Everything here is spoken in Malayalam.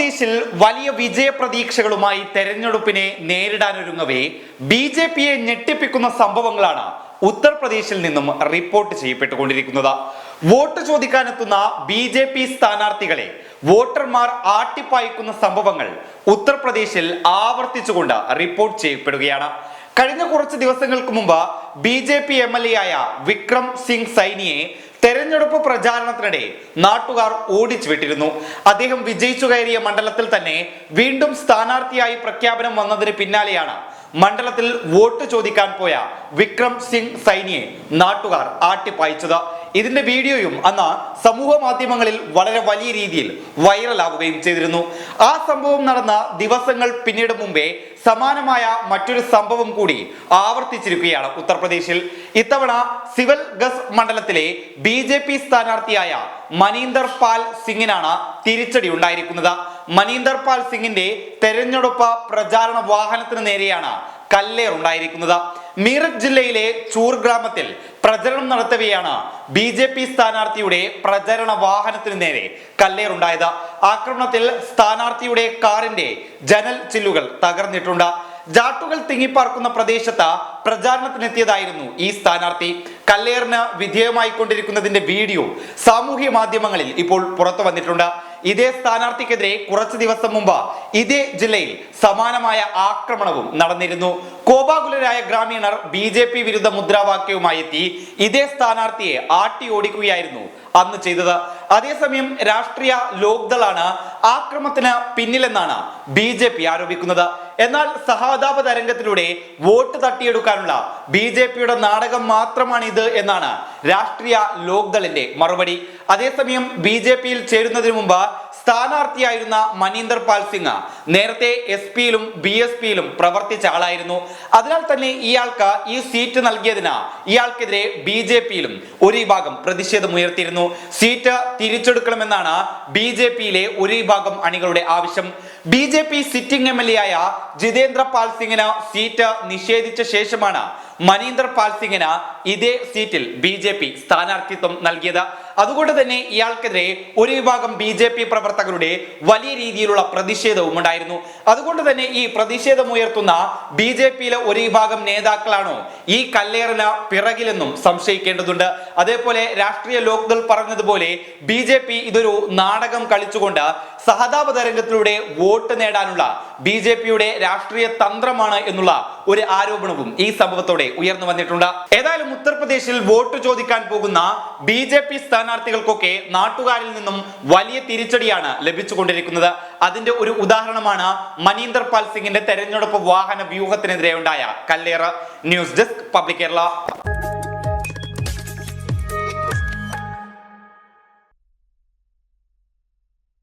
ഉത്തർപ്രദേശിൽ വലിയ വിജയ പ്രതീക്ഷകളുമായി തെരഞ്ഞെടുപ്പിനെ നേരിടാനൊരുങ്ങവേ ബി ജെ പിയെ ഞെട്ടിപ്പിക്കുന്ന സംഭവങ്ങളാണ് ഉത്തർപ്രദേശിൽ നിന്നും റിപ്പോർട്ട് ചെയ്യപ്പെട്ടുകൊണ്ടിരിക്കുന്നത്. വോട്ട് ചോദിക്കാനെത്തുന്ന ബി ജെ പി സ്ഥാനാർത്ഥികളെ വോട്ടർമാർ ആട്ടിപ്പായിക്കുന്ന സംഭവങ്ങൾ ഉത്തർപ്രദേശിൽ ആവർത്തിച്ചുകൊണ്ട് റിപ്പോർട്ട് ചെയ്യപ്പെടുകയാണ്. കഴിഞ്ഞ കുറച്ച് ദിവസങ്ങൾക്ക് മുമ്പ് B J P M L A ആയ വിക്രം സിംഗ് സൈനിയെ തെരഞ്ഞെടുപ്പ് പ്രചാരണത്തിനിടെ നാട്ടുകാർ ഓടിച്ചു വിട്ടിരുന്നു അദ്ദേഹം വിജയിച്ചു കയറിയ മണ്ഡലത്തിൽ തന്നെ വീണ്ടും സ്ഥാനാർത്ഥിയായി പ്രഖ്യാപനം വന്നതിന് പിന്നാലെയാണ് മണ്ഡലത്തിൽ വോട്ട് ചോദിക്കാൻ പോയ വിക്രം സിംഗ് സൈനിയെ നാട്ടുകാർ ആട്ടിപ്പായിച്ചത്. ഇതിന്റെ വീഡിയോയും അന്ന് സമൂഹ മാധ്യമങ്ങളിൽ വളരെ വലിയ രീതിയിൽ വൈറലാവുകയും ചെയ്തിരുന്നു. ആ സംഭവം നടന്ന ദിവസങ്ങൾ പിന്നീട് മുമ്പേ സമാനമായ മറ്റൊരു സംഭവം കൂടി ആവർത്തിച്ചിരിക്കുകയാണ് ഉത്തർപ്രദേശിൽ. ഇത്തവണ സിവൽ ഗസ് മണ്ഡലത്തിലെ ബി ജെ പി സ്ഥാനാർത്ഥിയായ മനീന്ദർ പാൽ സിംഗിനാണ് തിരിച്ചടി ഉണ്ടായിരിക്കുന്നത്. മനീന്ദർ പാൽ സിംഗിന്റെ തെരഞ്ഞെടുപ്പ് പ്രചാരണ വാഹനത്തിന് നേരെയാണ് കല്ലേർ ഉണ്ടായിരിക്കുന്നത് മീററ്റ് ജില്ലയിലെ ചൂർ ഗ്രാമത്തിൽ പ്രചരണം നടത്തവെയാണ് ബി ജെ പി സ്ഥാനാർത്ഥിയുടെ പ്രചരണ വാഹനത്തിന് നേരെ കല്ലേർ ഉണ്ടായത് ആക്രമണത്തിൽ സ്ഥാനാർത്ഥിയുടെ കാറിന്റെ ജനൽ ചില്ലുകൾ തകർന്നിട്ടുണ്ട്. ജാട്ടുകൾ തിങ്ങിപ്പാർക്കുന്ന പ്രദേശത്ത് പ്രചാരണത്തിനെത്തിയതായിരുന്നു ഈ സ്ഥാനാർത്ഥി. കല്ലേറിന് വിധേയമായിക്കൊണ്ടിരിക്കുന്നതിന്റെ വീഡിയോ സാമൂഹ്യ മാധ്യമങ്ങളിൽ ഇപ്പോൾ പുറത്തു വന്നിട്ടുണ്ട്. ഇതേ സ്ഥാനാർത്ഥിക്കെതിരെ കുറച്ച് ദിവസം മുമ്പ് ഇതേ ജില്ലയിൽ സമാനമായ ആക്രമണവും നടന്നിരുന്നു. കോപാകുലരായ ഗ്രാമീണർ ബി ജെ പി വിരുദ്ധ മുദ്രാവാക്യവുമായി എത്തി ഇതേ സ്ഥാനാർത്ഥിയെ ആട്ടി ഓടിക്കുകയായിരുന്നു അന്ന് ചെയ്തത്. അതേസമയം രാഷ്ട്രീയ ലോക്ദളാണ് ആക്രമത്തിന് പിന്നിലെന്നാണ് ബി ജെ പി ആരോപിക്കുന്നത്. എന്നാൽ സഹതാപ തരംഗത്തിലൂടെ വോട്ട് തട്ടിയെടുക്കാനുള്ള ബി ജെ പിയുടെ നാടകം മാത്രമാണ് ഇത് എന്നാണ് രാഷ്ട്രീയ ലോക്ദളിന്റെ മറുപടി. അതേസമയം ബി ജെ പിയിൽ ചേരുന്നതിന് മുമ്പ് സ്ഥാനാർത്ഥിയായിരുന്ന മനീന്ദർ പാൽ സിംഗ് നേരത്തെ എസ് പിയിലും ബി എസ് പിയിലും പ്രവർത്തിച്ച ആളായിരുന്നു. അതിനാൽ തന്നെ ഇയാൾക്ക് ഈ സീറ്റ് നൽകിയതിന് ഇയാൾക്കെതിരെ ബി ജെ പിയിലും ഒരു വിഭാഗം പ്രതിഷേധമുയർത്തിയിരുന്നു സീറ്റ് തിരിച്ചെടുക്കണമെന്നാണ് ബി ജെ പിയിലെ ഒരു വിഭാഗം അണികളുടെ ആവശ്യം. B J P sitting M L A ആയ ജിതേന്ദ്ര പാൽ സിംഗിന് സീറ്റ് നിഷേധിച്ച ശേഷമാണ് മനീന്ദർ പാൽ സിംഗിന് ഇതേ സീറ്റിൽ ബി ജെ പി സ്ഥാനാർത്ഥിത്വം നൽകിയത്. അതുകൊണ്ട് തന്നെ ഇയാൾക്കെതിരെ ഒരു വിഭാഗം ബി ജെ പി പ്രവർത്തകരുടെ വലിയ രീതിയിലുള്ള പ്രതിഷേധവും ഉണ്ടായിരുന്നു. അതുകൊണ്ട് തന്നെ ഈ പ്രതിഷേധമുയർത്തുന്ന ബി ജെ പിയിലെ ഒരു വിഭാഗം നേതാക്കളാണോ ഈ കല്ലേറിന് പിറകിലെന്നും സംശയിക്കേണ്ടതുണ്ട്. അതേപോലെ രാഷ്ട്രീയ ലോക്ദൾ പറഞ്ഞതുപോലെ ബി ജെ പി ഇതൊരു നാടകം കളിച്ചുകൊണ്ട് സഹതാപ തരംഗത്തിലൂടെ വോട്ട് നേടാനുള്ള ബി ജെ പിയുടെ രാഷ്ട്രീയ തന്ത്രമാണ് എന്നുള്ള ഒരു ആരോപണവും ഈ സംഭവത്തോടെ ഉയർന്നു വന്നിട്ടുണ്ട്. ഏതായാലും ഉത്തർപ്രദേശിൽ വോട്ട് ചോദിക്കാൻ പോകുന്ന ബി ജെ പി സ്ഥാനാർത്ഥികൾക്കൊക്കെ നാട്ടുകാരിൽ നിന്നും വലിയ തിരിച്ചടിയാണ് ലഭിച്ചുകൊണ്ടിരിക്കുന്നത്. അതിന്റെ ഒരു ഉദാഹരണമാണ് മനീന്ദർ പാൽ സിംഗിന്റെ തെരഞ്ഞെടുപ്പ് വാഹന വ്യൂഹത്തിനെതിരെ ഉണ്ടായ കല്ലേറ് ന്യൂസ് ഡെസ്ക് പബ്ലിക് കേരള.